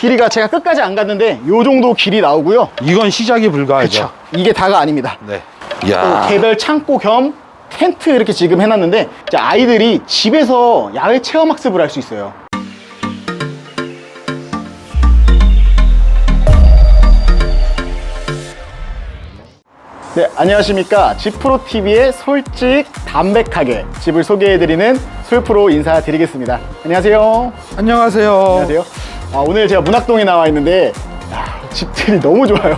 길이가 제가 끝까지 안 갔는데 요 정도 길이 나오고요. 이건 시작이 불가하죠. 이게 다가 아닙니다. 네. 또 야. 개별 창고 겸 텐트 이렇게 지금 해놨는데 이제 아이들이 집에서 야외 체험 학습을 할 수 있어요. 네, 안녕하십니까. 집프로TV의 솔직 담백하게 집을 소개해드리는 솔프로 인사드리겠습니다. 안녕하세요. 안녕하세요. 안녕하세요. 아, 오늘 제가 문학동에 나와 있는데 야, 집들이 너무 좋아요.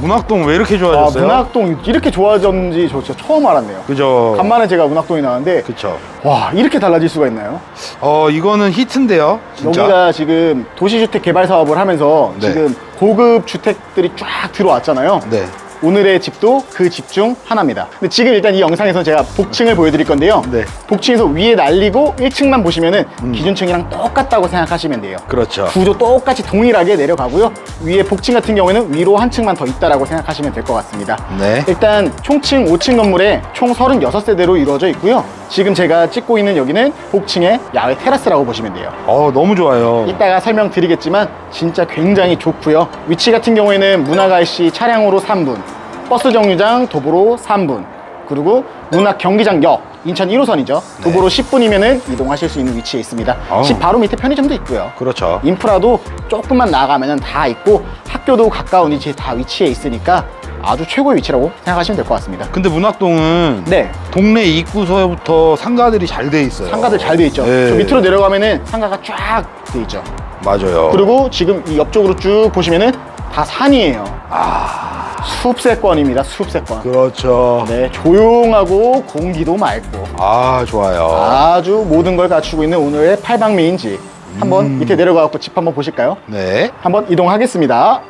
문학동 왜 이렇게 아, 좋아졌어요? 문학동 이렇게 좋아졌는지 저 진짜 처음 알았네요. 그죠. 간만에 제가 문학동에 나왔는데 그쵸. 와 이렇게 달라질 수가 있나요? 어, 이거는 히트인데요. 진짜. 여기가 지금 도시주택 개발 사업을 하면서 네. 지금 고급 주택들이 쫙 들어왔잖아요. 네. 오늘의 집도 그 집 중 하나입니다. 근데 지금 일단 이 영상에서 제가 복층을 보여드릴 건데요. 네. 음. 복층에서 위에 날리고 1층만 보시면은 기준층이랑 똑같다고 생각하시면 돼요. 그렇죠. 구조 똑같이 동일하게 내려가고요. 위에 복층 같은 경우에는 위로 한 층만 더 있다라고 생각하시면 될 것 같습니다. 네. 일단 총층 5층 건물에 총 36세대로 이루어져 있고요. 지금 제가 찍고 있는 여기는 복층의 야외 테라스라고 보시면 돼요. 어, 너무 좋아요. 이따가 설명드리겠지만 진짜 굉장히 좋고요. 위치 같은 경우에는 문화가이시 차량으로 3분, 버스 정류장 도보로 3분, 그리고 문학 경기장역 인천 1호선이죠. 도보로 10분이면 이동하실 수 있는 위치에 있습니다. 어우. 집 바로 밑에 편의점도 있고요. 그렇죠. 인프라도 조금만 나가면 다 있고 학교도 가까운 위치에 다 위치해 있으니까 아주 최고의 위치라고 생각하시면 될 것 같습니다. 근데 문학동은 네. 동네 입구서부터 상가들이 잘 돼 있어요. 상가들 잘 돼 있죠. 네. 저 밑으로 내려가면은 상가가 쫙 돼 있죠. 맞아요. 그리고 지금 이 옆쪽으로 쭉 보시면은 다 산이에요. 아, 숲세권입니다. 숲세권. 그렇죠. 네, 조용하고 공기도 맑고 아, 좋아요. 아주 모든 걸 갖추고 있는 오늘의 팔방미인 집. 한번 음. 밑에 내려가고 집 한번 보실까요? 네. 한번 이동하겠습니다.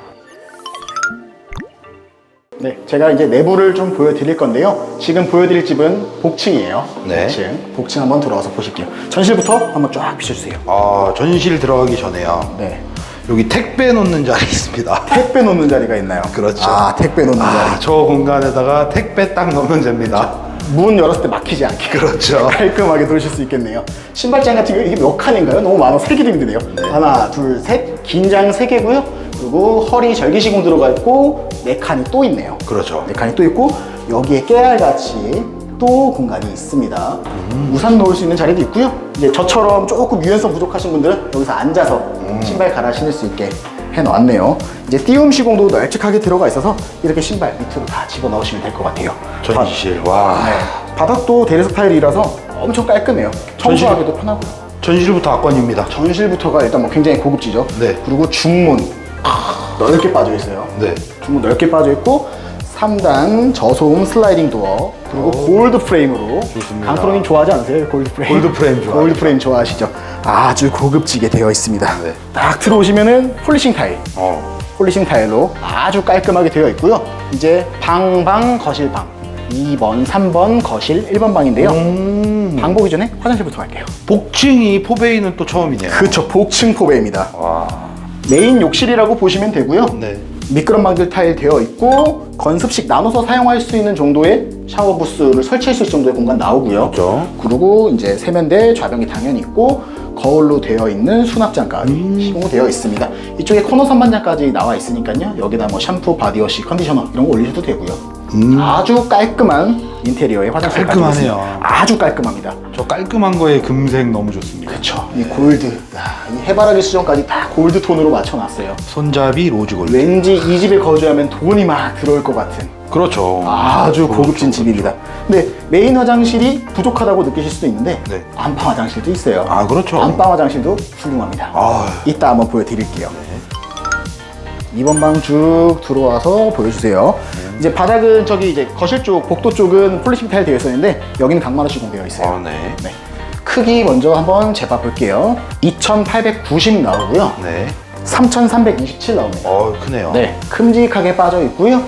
네, 제가 이제 내부를 좀 보여드릴 건데요. 지금 보여드릴 집은 복층이에요. 네. 복층. 복층 한번 들어가서 보실게요. 전실부터 한번 쫙 비춰주세요. 아, 전실 들어가기 전에요. 네. 여기 택배 놓는 자리 있습니다. 택배 놓는 자리가 있나요? 그렇죠. 아, 택배 놓는 아, 자리. 저 공간에다가 택배 딱 넣으면 됩니다. 문 열었을 때 막히지 않게. 그렇죠. 깔끔하게 돌실 수 있겠네요. 신발장 같은 경우 이게 몇 칸인가요? 너무 많아서 세기도 힘드네요. 하나, 둘, 셋. 긴 장 세 개고요. 그리고 허리 절개시공 들어가 있고 네 칸이 또 있네요. 그렇죠. 네 칸이 또 있고 여기에 깨알같이 또 공간이 있습니다. 우산 놓을 수 있는 자리도 있고요. 이제 저처럼 조금 유연성 부족하신 분들은 여기서 앉아서 신발 갈아 신을 수 있게 해놨네요. 이제 띄움 시공도 널찍하게 들어가 있어서 이렇게 신발 밑으로 다 집어 넣으시면 될 것 같아요. 전실. 와. 네. 바닥도 대리석 타일이라서 엄청 깔끔해요. 청소하기도 편하고요. 전실부터 압권입니다. 전실부터가 일단 뭐 굉장히 고급지죠. 네. 그리고 중문 넓게 빠져 있어요. 네. 중문 넓게 빠져 있고 3단 저소음 슬라이딩 도어 그리고 골드 프레임으로 좋습니다. 강프로님 좋아하지 않으세요? 골드 프레임. 골드 프레임 좋아하죠. 골드 프레임 좋아하시죠? 아주 고급지게 되어 있습니다. 네. 딱 들어오시면은 폴리싱 타일. 어. 폴리싱 타일로 아주 깔끔하게 되어 있고요. 이제 방방 거실 방 2번, 3번 거실 1번 방인데요. 음. 방 보기 전에 화장실부터 갈게요. 복층이 포베이는 또 처음이네요. 그쵸, 복층 포배입니다. 와. 메인 욕실이라고 보시면 되고요. 네. 미끄럼 방들 타일 되어 있고 건습식 나눠서 사용할 수 있는 정도의 샤워 부스를 설치할 수 있을 정도의 공간 나오고요. 그렇죠. 그리고 이제 세면대, 좌변기 당연히 있고 거울로 되어 있는 수납장까지 음. 시공되어 있습니다. 이쪽에 코너 선반장까지 나와 있으니까요. 여기다 뭐 샴푸, 바디워시, 컨디셔너 이런 거 올리셔도 되고요. 아주 깔끔한 인테리어의 화장실. 깔끔하네요. 있습니다. 아주 깔끔합니다. 저 깔끔한 거에 금색 너무 좋습니다. 그렇죠. 이 골드, 야, 이 해바라기 수정까지 다 골드 톤으로 맞춰놨어요. 손잡이 로즈 골드. 왠지 이 집에 거주하면 돈이 막 들어올 것 같은 그렇죠. 아주 고급진 집입니다. 근데 메인 화장실이 부족하다고 느끼실 수도 있는데 네. 안방 화장실도 있어요. 아, 그렇죠. 안방 화장실도 훌륭합니다. 아. 이따 한번 보여드릴게요. 2번 방 쭉 들어와서 보여주세요. 네. 이제 바닥은 저기 이제 거실 쪽, 복도 쪽은 폴리싱 타일 되어 있었는데 여기는 강마루 시공되어 있어요. 아, 네. 네. 크기 먼저 한번 재봐 볼게요. 2890 나오고요. 네. 3327 나옵니다. 어, 크네요. 네, 큼직하게 빠져 있고요.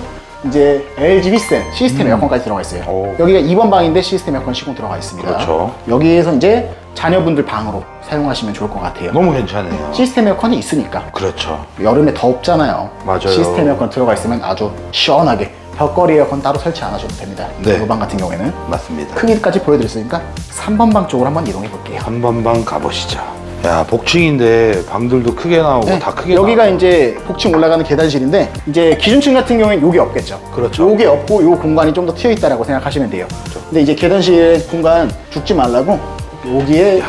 이제 LG 휘센 시스템 에어컨까지 들어가 있어요. 음. 오. 여기가 2번 방인데 시스템 에어컨 시공 들어가 있습니다. 그렇죠. 여기에서 이제 자녀분들 방으로 사용하시면 좋을 것 같아요. 너무 괜찮네요. 시스템 에어컨이 있으니까 그렇죠. 여름에 덥잖아요. 맞아요. 시스템 에어컨 들어가 있으면 아주 시원하게 벽걸이 에어컨 따로 설치 안 하셔도 됩니다. 네. 이방 같은 경우에는 맞습니다. 크기까지 보여드렸으니까 3번 방 쪽으로 한번 이동해 볼게요. 3번 방 가보시죠. 야 복층인데 방들도 크게 나오고 네, 다 크게 여기가 나오고. 이제 복층 올라가는 계단실인데 이제 기준층 같은 경우에는 요게 없겠죠. 그렇죠. 요게 없고 요 공간이 좀 더 트여 있다라고 생각하시면 돼요. 근데 이제 계단실 공간 죽지 말라고 여기에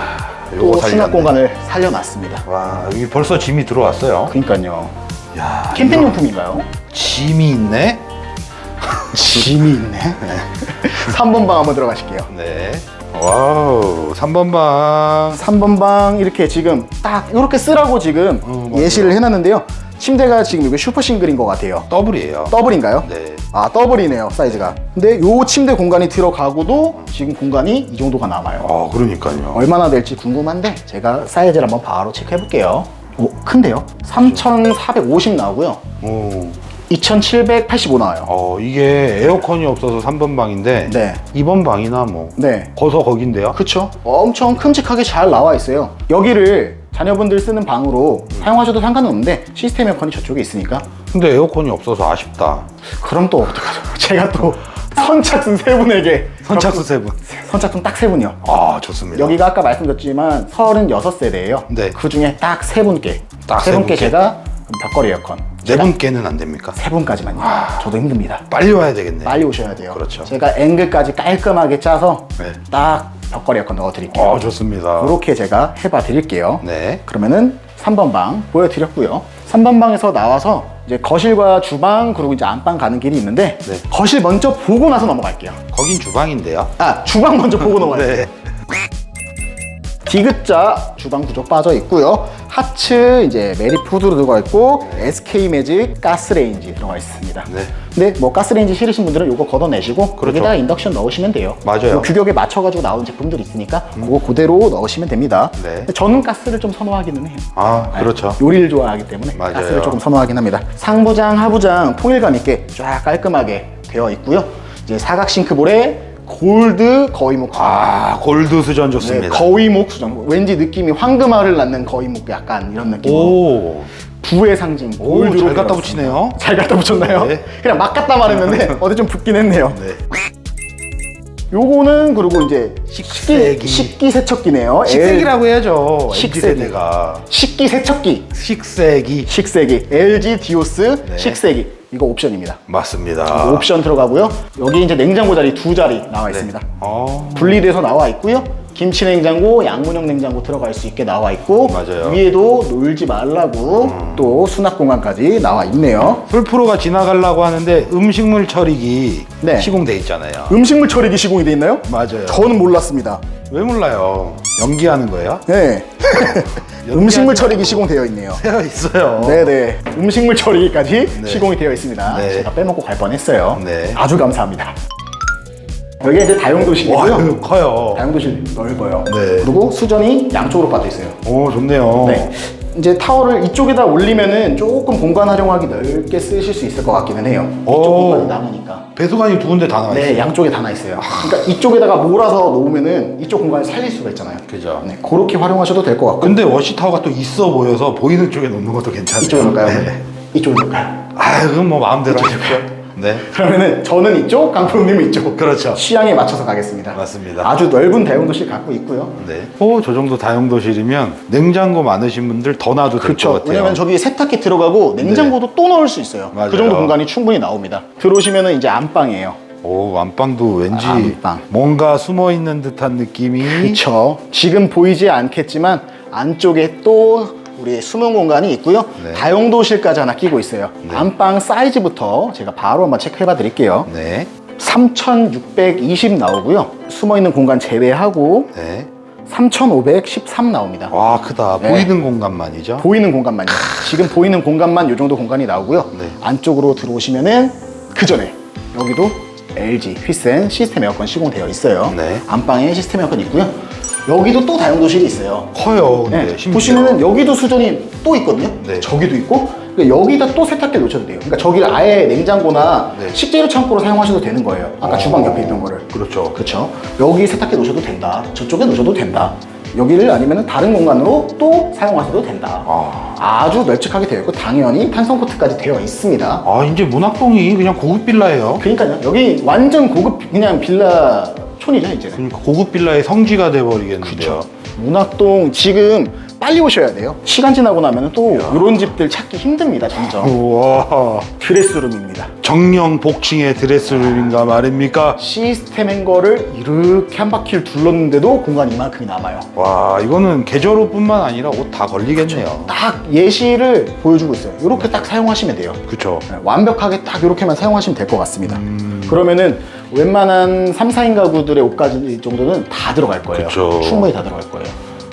또 요거 수납 살렸네. 공간을 살려놨습니다. 와 여기 벌써 짐이 들어왔어요. 그러니까요. 야 캠핑용품인가요? 짐이 있네. 짐이 있네. 3번 방 한번 들어가실게요. 네. 와우 3번 방. 3번 방 이렇게 지금 딱 이렇게 쓰라고 지금 어, 맞아요. 예시를 해놨는데요. 침대가 지금 이거 슈퍼 싱글인 것 같아요. 더블이에요. 더블인가요? 네. 아 더블이네요 사이즈가. 근데 요 침대 공간이 들어가고도 지금 공간이 이 정도가 남아요. 아 그러니까요. 얼마나 될지 궁금한데 제가 사이즈를 한번 바로 체크해 볼게요. 오 큰데요? 3,450 나오고요. 오. 2,785 나와요. 어 이게 에어컨이 없어서 3번 방인데 네. 2번 방이나 뭐 네. 거서 거긴데요. 그쵸? 엄청 큼직하게 잘 나와 있어요. 여기를 자녀분들 쓰는 방으로 사용하셔도 상관은 없는데 시스템 에어컨이 저쪽에 있으니까 근데 에어컨이 없어서 아쉽다. 그럼 또 어떡하죠? 제가 또 선착순 세 분에게 선착순 세 분. 선착순 딱 세 분이요. 아 좋습니다. 여기가 아까 말씀드렸지만 36세대예요. 네. 그 중에 딱 세 분께 딱세 세 분께 분께. 제가 벽걸이 에어컨 네 분께는 안 됩니까? 세 분까지만요. 저도 힘듭니다. 빨리 와야 되겠네. 빨리 오셔야 돼요. 그렇죠. 제가 앵글까지 깔끔하게 짜서 네. 딱 벽걸이 에어컨 넣어드릴게요. 어 좋습니다. 그렇게 제가 해봐 드릴게요. 네. 그러면은 3번 방 보여드렸고요. 3번 방에서 나와서 이제 거실과 주방 그리고 이제 안방 가는 길이 있는데 네. 거실 먼저 보고 나서 넘어갈게요. 거긴 주방인데요. 아 주방 먼저 보고 넘어갈게요. 네. 디귿자 주방 구조 빠져 있고요. 하츠 이제 메리푸드로 들어가 있고 SK 매직 가스레인지 들어가 있습니다. 네. 근데 뭐 가스레인지 싫으신 분들은 이거 걷어내시고 그렇죠. 여기다 인덕션 넣으시면 돼요. 맞아요. 요 규격에 맞춰가지고 나온 제품들이 있으니까 그거 그대로 넣으시면 됩니다. 네. 근데 저는 가스를 좀 선호하기는 해요. 아 그렇죠. 요리를 좋아하기 때문에 맞아요. 가스를 조금 선호하긴 합니다. 상부장, 하부장 통일감 있게 쫙 깔끔하게 되어 있고요. 이제 사각 싱크볼에 골드 거위목 수전. 아 골드 수전 네, 좋습니다. 거위목 수전. 왠지 느낌이 황금알을 낳는 거위목 약간 이런 느낌. 오. 부의 상징. 오, 잘 갖다 되어 붙이네요. 잘 갖다 붙였나요? 네. 그냥 막 갖다 말했는데 어디 좀 붙긴 했네요. 네. 요거는 그리고 이제. 식기, 식기 세척기네요. 식세기라고 해야죠. 식세기. 식세기. 세대가 식기 세척기. 식세기 식세기. LG 디오스 네. 식세기. 이거 옵션입니다. 맞습니다. 옵션 들어가고요. 여기 이제 냉장고 자리 두 자리 나와 있습니다. 어. 분리돼서 나와 있고요. 김치 냉장고, 양문형 냉장고 들어갈 수 있게 나와 있고 맞아요. 음. 위에도 놀지 말라고 또 수납 공간까지 나와 있네요. 풀프로가 지나가려고 하는데 음식물 처리기 네. 시공돼 있잖아요. 음식물 처리기 시공이 돼 있나요? 맞아요. 저는 몰랐습니다. 왜 몰라요? 연기하는 거예요? 네. 음식물 처리기 시공되어 있네요. 되어 있어요. 네네. 음식물 처리기까지 네. 시공이 되어 있습니다. 네. 제가 빼먹고 갈 뻔했어요. 네. 아주 감사합니다. 여기 이제 와, 다용도실이고요. 이거 커요. 다용도실 넓어요. 네. 그리고 수전이 양쪽으로 빠져 있어요. 오, 좋네요. 네. 이제 타워를 이쪽에다 올리면은 조금 공간 활용하기 넓게 쓰실 수 있을 것 같기는 해요. 이쪽 오. 공간이 남으니까. 배수관이 두 군데 다 나와 있어요. 네, 양쪽에 다 나 있어요. 그러니까 이쪽에다가 몰아서 놓으면은 이쪽 공간을 살릴 수가 있잖아요. 그죠. 네, 그렇게 활용하셔도 될 것 같고. 근데 워시 타워가 또 있어 보여서 보이는 쪽에 놓는 것도 괜찮아요. 이쪽에 놓을까요? 네. 이쪽에 놓을까요? 아, 그건 뭐 마음대로 하십시오. 네. 그러면은 저는 이쪽, 강프로님은 이쪽. 그렇죠. 취향에 맞춰서 가겠습니다. 맞습니다. 아주 넓은 다용도실 갖고 있고요. 네. 오, 저 정도 다용도실이면 냉장고 많으신 분들 더 놔도 될 것 그렇죠. 같아요. 왜냐면 저기 세탁기 들어가고 냉장고도 또 넣을 수 있어요. 맞아요. 그 정도 공간이 충분히 나옵니다. 들어오시면은 이제 안방이에요. 오, 안방도 왠지 안방. 뭔가 숨어 있는 듯한 느낌이. 그렇죠. 지금 보이지 않겠지만 안쪽에 또 우리 숨은 공간이 있고요. 네. 다용도실까지 하나 끼고 있어요. 안방 사이즈부터 제가 바로 한번 체크해 봐 드릴게요. 네. 3,620 나오고요. 숨어 있는 공간 제외하고 네. 3,513 나옵니다. 와, 크다. 네. 보이는 공간만이죠? 보이는 공간만요. 지금 보이는 공간만 이 정도 공간이 나오고요. 네. 안쪽으로 들어오시면은 그 전에 여기도 LG 휘센 시스템 에어컨 시공되어 있어요. 네. 안방에 시스템 에어컨 있고요. 여기도 또 다용도실이 있어요. 커요, 근데. 네, 심지어. 보시면은 여기도 수전이 또 있거든요. 네. 저기도 있고 그러니까 여기다 또 세탁기 놓으셔도 돼요. 그러니까 저기를 아예 냉장고나 네. 식재료 창고로 사용하셔도 되는 거예요. 아까 어. 주방 옆에 있던 거를. 그렇죠. 그렇죠. 여기 세탁기 놓으셔도 된다. 저쪽에 놓으셔도 된다. 여기를 아니면 다른 공간으로 또 사용하셔도 된다. 아. 주 널찍하게 되어 있고 당연히 탄성 코트까지 되어 있습니다. 아, 이제 문학동이 그냥 고급 빌라예요. 그러니까요. 여기 완전 고급 그냥 빌라 촌이죠 이제는. 그러니까 고급 빌라의 성지가 돼버리겠는데요. 문학동 지금 빨리 오셔야 돼요. 시간 지나고 나면 또 이런 집들 찾기 힘듭니다, 점점. 우와. 드레스룸입니다. 정령 복층의 드레스룸인가 말입니까? 시스템 행거를 이렇게 한 바퀴를 둘렀는데도 공간이 이만큼이 남아요. 와, 이거는 계절호뿐만 아니라 옷 다 걸리겠네요. 딱 예시를 보여주고 있어요. 이렇게 딱 사용하시면 돼요. 그쵸. 네, 완벽하게 딱 이렇게만 사용하시면 될 것 같습니다. 그러면은 웬만한 3, 4인 가구들의 옷까지 정도는 다 들어갈 거예요. 그쵸. 충분히 다 들어갈 거예요.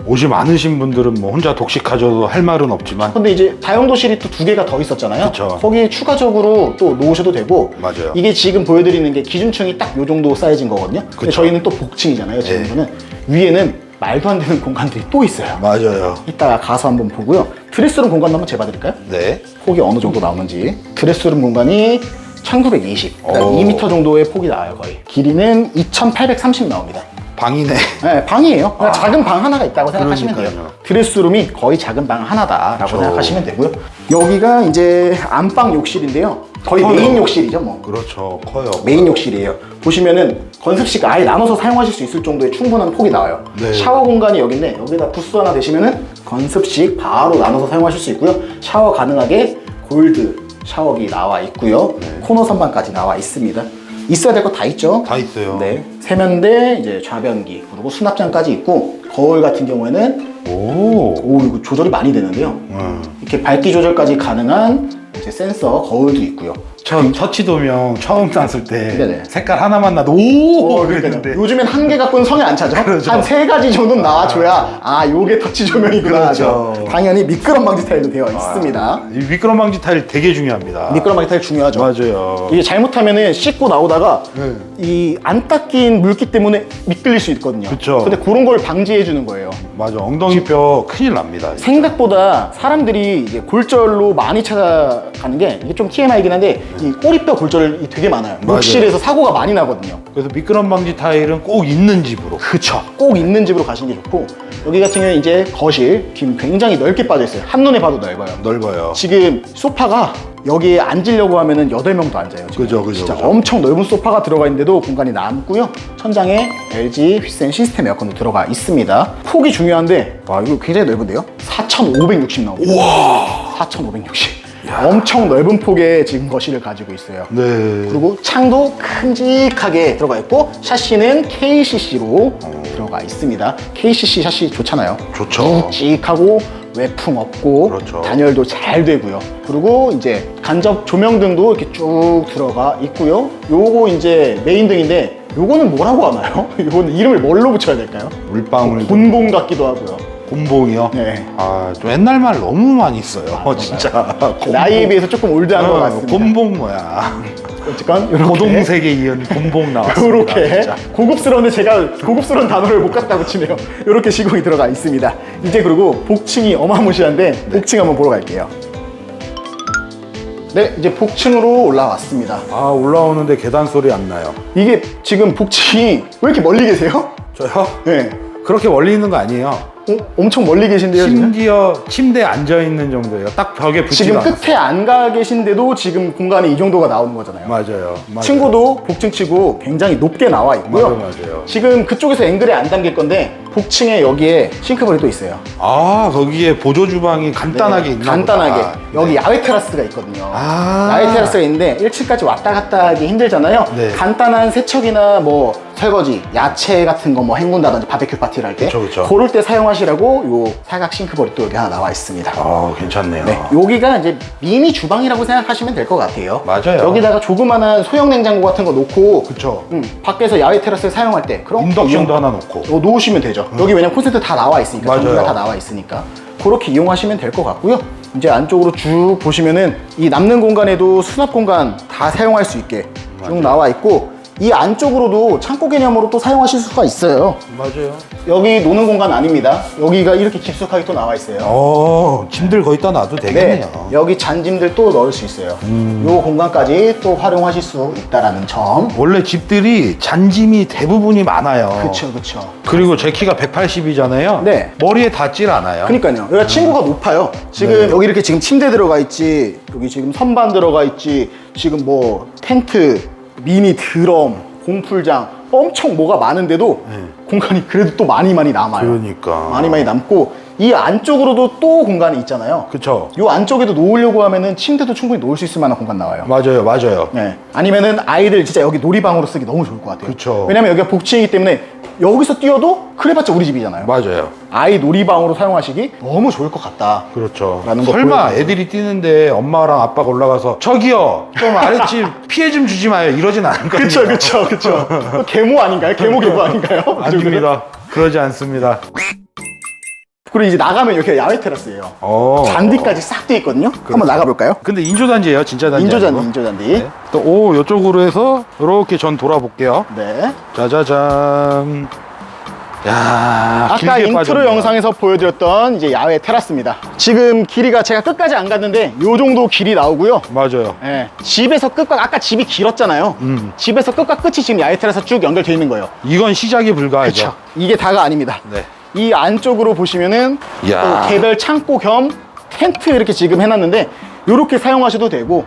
옷이 많으신 분들은 뭐 혼자 독식하셔도 할 말은 없지만 근데 이제 다용도실이 또 두 개가 더 있었잖아요. 그쵸. 거기에 추가적으로 또 놓으셔도 되고 맞아요. 이게 지금 보여드리는 게 기준층이 딱 요 정도 사이즈인 거거든요. 근데 그쵸. 저희는 또 복층이잖아요. 지금 네. 이거는 위에는 말도 안 되는 공간들이 또 있어요. 맞아요. 이따가 가서 한번 보고요. 드레스룸 공간도 한번 재봐드릴까요? 네. 폭이 어느 정도 나오는지 드레스룸 공간이 1920 그러니까 오. 2m 정도의 폭이 나와요 거의 길이는 2830 나옵니다 방이네. 네, 방이에요 그냥 작은 방 하나가 있다고 생각하시면 돼요 그러니까요. 드레스룸이 거의 작은 방 하나다라고 그렇죠. 생각하시면 되고요 여기가 이제 안방 욕실인데요 거의 커요. 메인 욕실이죠 뭐 그렇죠. 커요. 메인 욕실이에요. 보시면은 건습식 아예 나눠서 사용하실 수 있을 정도의 충분한 폭이 나와요. 네. 샤워 공간이 여기인데 여기다 부스 하나 대시면은 건습식 바로 나눠서 사용하실 수 있고요. 샤워 가능하게 골드 샤워기 나와 있고요. 코너 선반까지 나와 있습니다. 있어야 될 거 다 있죠? 다 있어요. 네. 세면대, 이제 좌변기, 그리고 수납장까지 있고 거울 같은 경우에는 오. 오 이거 조절이 많이 되는데요. 음. 이렇게 밝기 조절까지 가능한 이제 센서 거울도 있고요. 처음 터치 도명 처음 땄을 때 네네. 색깔 하나만 나도 오 어, 그랬는데. 요즘엔 한 개 갖고는 성에 안 차죠? 그렇죠. 한 세 가지 정도는 나와줘야 아 요게 터치 조명이구나. 그렇죠. 당연히 미끄럼 방지 타일도 되어 있습니다. 이 미끄럼 방지 타일 되게 중요합니다. 미끄럼 방지 타일 중요하죠. 맞아요. 이게 잘못하면은 씻고 나오다가 네. 이 안 닦인 물기 때문에 미끌릴 수 있거든요. 그쵸. 근데 그런 걸 방지해 주는 거예요. 맞아 엉덩이 뼈 큰일 납니다. 생각보다 사람들이 이제 골절로 많이 찾아 가는 게 이게 좀 TMI이긴 한데 이 꼬리뼈 골절이 되게 많아요. 맞아요. 욕실에서 사고가 많이 나거든요. 그래서 미끄럼 방지 타일은 꼭 있는 집으로. 그쵸. 꼭 있는 집으로 가시는 게 좋고 여기 같은 경우는 이제 거실 김 굉장히 넓게 빠져 있어요. 한눈에 봐도 넓어요. 넓어요. 지금 소파가 여기에 앉으려고 하면은 8명도 앉아요. 지금. 그죠, 그죠, 진짜 그죠. 엄청 넓은 소파가 들어가 있는데도 공간이 남고요. 천장에 LG 휘센 시스템 에어컨도 들어가 있습니다. 폭이 중요한데 와 이거 굉장히 넓은데요? 4,560 나옵니다. 우와! 4,560. 엄청 넓은 폭의 지금 거실을 가지고 있어요. 네. 그리고 창도 큼직하게 들어가 있고 샤시는 KCC로 들어가 있습니다. KCC 샤시 좋잖아요. 좋죠. 묵직하고 외풍 없고 그렇죠. 단열도 잘 되고요. 그리고 이제 간접 조명등도 이렇게 쭉 들어가 있고요. 요거 이제 메인 등인데 요거는 뭐라고 하나요? 요거는 이름을 뭘로 붙여야 될까요? 물방울 곤봉 같기도 하고요. 곰봉이요. 네. 아, 좀 옛날 말 너무 많이 써요. 진짜. 나이에 비해서 조금 올드한 것 어, 같습니다. 곰봉 뭐야. 어쨌건 이렇게 고동색에 이은 곰봉 나왔습니다. 이렇게 진짜. 고급스러운데 제가 고급스러운 단어를 못 갖다 붙이네요. 이렇게 시공이 들어가 있습니다. 이제 그리고 복층이 어마무시한데 복층 한번 보러 갈게요. 네, 이제 복층으로 올라왔습니다. 아, 올라오는데 계단 소리 안 나요. 이게 지금 복층이 왜 이렇게 멀리 계세요? 저요? 네. 그렇게 멀리 있는 거 아니에요. 어, 엄청 멀리 계신데요, 지금? 심지어 침대에 앉아 있는 정도예요. 딱 벽에 붙지도 지금. 끝에 안 가 계신데도 지금 공간이 이 정도가 나오는 거잖아요. 맞아요. 맞아요. 층고도 복층치고 굉장히 높게 나와 있고요. 맞아요, 맞아요. 지금 그쪽에서 앵글에 안 담길 건데 복층에 여기에 싱크볼이 또 있어요. 아, 거기에 보조 주방이 간단하게 네, 있나 간단하게 보다. 여기 야외 테라스가 있거든요. 아. 야외 테라스가 있는데 1층까지 왔다 갔다 하기 힘들잖아요. 네. 간단한 세척이나 뭐 설거지, 야채 같은 거 뭐 헹군다든지 바베큐 파티를 할 때 그쵸, 그쵸. 그럴 때 사용하시라고 요 사각 싱크볼이 또 여기 하나 나와 있습니다. 아, 괜찮네요. 네, 여기가 이제 미니 주방이라고 생각하시면 될 것 같아요. 맞아요. 여기다가 조그만한 소형 냉장고 같은 거 놓고 그쵸. 음, 밖에서 야외 테라스 사용할 때 그런 인덕션도 하나 놓고. 어, 놓으시면 되죠. 여기 왜냐면 콘센트 다 나와 있으니까 맞아요. 전기가 다 나와 있으니까 그렇게 이용하시면 될 것 같고요. 이제 안쪽으로 쭉 보시면은 이 남는 공간에도 수납 공간 다 사용할 수 있게 쭉 나와 있고 이 안쪽으로도 창고 개념으로 또 사용하실 수가 있어요. 맞아요. 여기 노는 공간 아닙니다. 여기가 이렇게 깊숙하게 또 나와 있어요. 어, 짐들 거기다 놔도 되겠네요. 네, 여기 잔짐들 또 넣을 수 있어요. 음. 요 공간까지 또 활용하실 수 있다라는 점. 원래 집들이 잔짐이 대부분이 많아요. 그쵸, 그쵸. 그리고 제 키가 180이잖아요. 네. 머리에 닿질 않아요. 그러니까요. 여기가 친구가 높아요. 지금 네. 여기 이렇게 지금 침대 들어가 있지, 여기 지금 선반 들어가 있지, 지금 뭐 텐트, 미니 드럼, 공풀장 엄청 뭐가 많은데도 네. 공간이 그래도 또 많이 많이 남아요. 그러니까. 많이 많이 남고 이 안쪽으로도 또 공간이 있잖아요. 그쵸. 이 안쪽에도 놓으려고 하면은 침대도 충분히 놓을 수 있을 만한 공간 나와요. 맞아요, 맞아요. 네. 아니면은 아이들 진짜 여기 놀이방으로 쓰기 너무 좋을 것 같아요. 그쵸. 왜냐면 여기가 복층이기 때문에 여기서 뛰어도 그래봤자 우리 집이잖아요. 맞아요. 아이 놀이방으로 사용하시기 너무 좋을 것 같다. 그렇죠. 라는 거 설마. 애들이 뛰는데 엄마랑 아빠가 올라가서 저기요 좀 아랫집 피해 좀 주지 마요 이러진 않을 거예요. 그쵸, 그쵸, 그쵸. 그거 계모 아닌가요? 계모 계모 아닌가요? 아닙니다. 그러지 않습니다. 그리고 이제 나가면 이렇게 야외 테라스예요. 어. 잔디까지 싹 돼 있거든요. 한번 나가볼까요? 근데 인조단지예요, 진짜 단지. 인조잔디, 아니고. 인조잔디. 네. 또, 오, 이쪽으로 해서 이렇게 전 돌아볼게요. 네. 짜자잔. 야, 아까 인트로 빠졌네요. 영상에서 보여드렸던 이제 야외 테라스입니다. 지금 길이가 제가 끝까지 안 갔는데 요 정도 길이 나오고요. 맞아요. 예, 집에서 끝과 아까 집이 길었잖아요. 음. 집에서 끝과 끝이 지금 야외 테라스 쭉 연결되어 있는 거예요. 이건 시작이 불가하죠. 그렇죠. 이게 다가 아닙니다. 네. 이 안쪽으로 보시면은. 또 개별 창고 겸 텐트 이렇게 지금 해놨는데 이렇게 사용하셔도 되고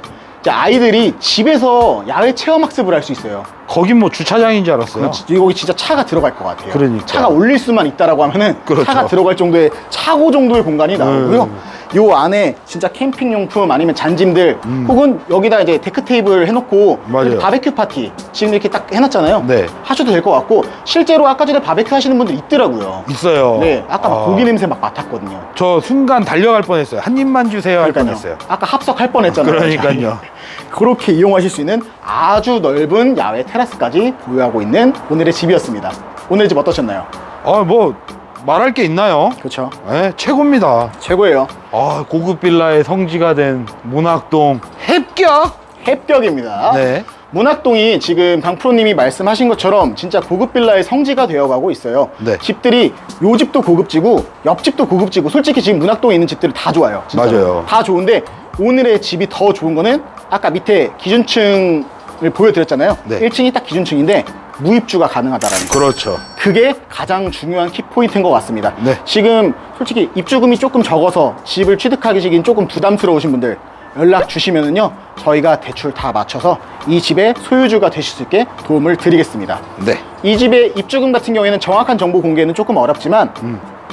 아이들이 집에서 야외 체험 학습을 할 수 있어요. 거긴 뭐 주차장인 줄 알았어요. 여기 진짜 차가 들어갈 것 같아요. 그러니까. 차가 올릴 수만 있다라고 하면은 그렇죠. 차가 들어갈 정도의 차고 정도의 공간이 나오고요. 음. 요 안에 진짜 캠핑 용품 아니면 잔짐들 혹은 여기다 이제 데크 테이블 해놓고 음. 맞아요. 바베큐 파티 지금 이렇게 딱 해놨잖아요. 네. 하셔도 될 것 같고 실제로 아까 전에 바베큐 하시는 분들 있더라고요. 있어요. 네, 아까 막 아. 고기 냄새 막 맡았거든요. 저 순간 달려갈 뻔했어요. 한 입만 주세요 할 그러니까요. 뻔했어요. 아까 합석할 뻔했잖아요. 그러니까요. 그렇게 이용하실 수 있는 아주 넓은 야외 테라스까지 보유하고 있는 오늘의 집이었습니다. 오늘 집 어떠셨나요? 아, 뭐 말할 게 있나요? 그렇죠. 네, 최고입니다. 최고예요. 아, 고급 빌라의 성지가 된 문학동 합격. 합격입니다. 네. 문학동이 지금 강프로님이 말씀하신 것처럼 진짜 고급 빌라의 성지가 되어가고 있어요. 네. 집들이 요 집도 고급지고 옆집도 고급지고 솔직히 지금 문학동에 있는 집들이 다 좋아요. 진짜로. 맞아요. 다 좋은데 오늘의 집이 더 좋은 거는 아까 밑에 기준층을 보여드렸잖아요. 네. 1층이 딱 기준층인데 무입주가 가능하다라는 거. 그렇죠. 그게 가장 중요한 키포인트인 것 같습니다. 네. 지금 솔직히 입주금이 조금 적어서 집을 취득하기시긴 조금 부담스러우신 분들 연락 주시면은요 저희가 대출 다 맞춰서 이 집의 소유주가 되실 수 있게 도움을 드리겠습니다. 네. 이 집의 입주금 같은 경우에는 정확한 정보 공개는 조금 어렵지만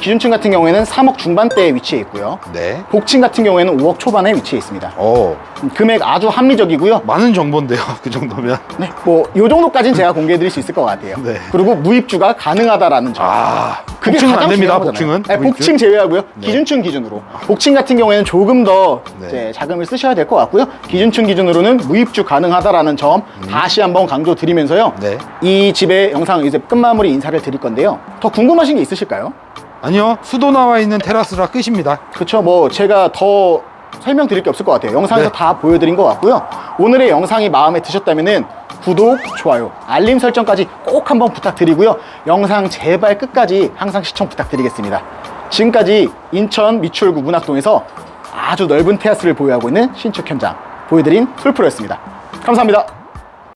기준층 같은 경우에는 3억 중반대에 위치해 있고요. 네. 복층 같은 경우에는 5억 초반에 위치해 있습니다. 오, 음, 금액 아주 합리적이고요. 많은 정보인데요. 그 정도면. 네, 뭐, 요 정도까지는 제가 공개해 드릴 수 있을 것 같아요. 네. 그리고 무입주가 가능하다라는 점. 아, 그게 복층은 가장 안 됩니다. 중요한 거잖아요. 복층은. 네, 복층 제외하고요. 기준층 기준으로. 복층 같은 경우에는 조금 더 네. 이제 자금을 쓰셔야 될 것 같고요. 기준층 기준으로는 무입주 가능하다라는 점 다시 한번 강조드리면서요. 네. 이 집의 영상 이제 끝마무리 인사를 드릴 건데요. 더 궁금하신 게 있으실까요? 아니요. 수도 나와 있는 테라스라 끝입니다. 그렇죠. 뭐 제가 더 설명드릴 게 없을 것 같아요. 영상에서 네. 다 보여드린 것 같고요. 오늘의 영상이 마음에 드셨다면은 구독, 좋아요, 알림 설정까지 꼭 한번 부탁드리고요. 영상 제발 끝까지 항상 시청 부탁드리겠습니다. 지금까지 인천 미추홀구 문학동에서 아주 넓은 테라스를 보유하고 있는 신축 현장 보여드린 솔프로였습니다. 감사합니다.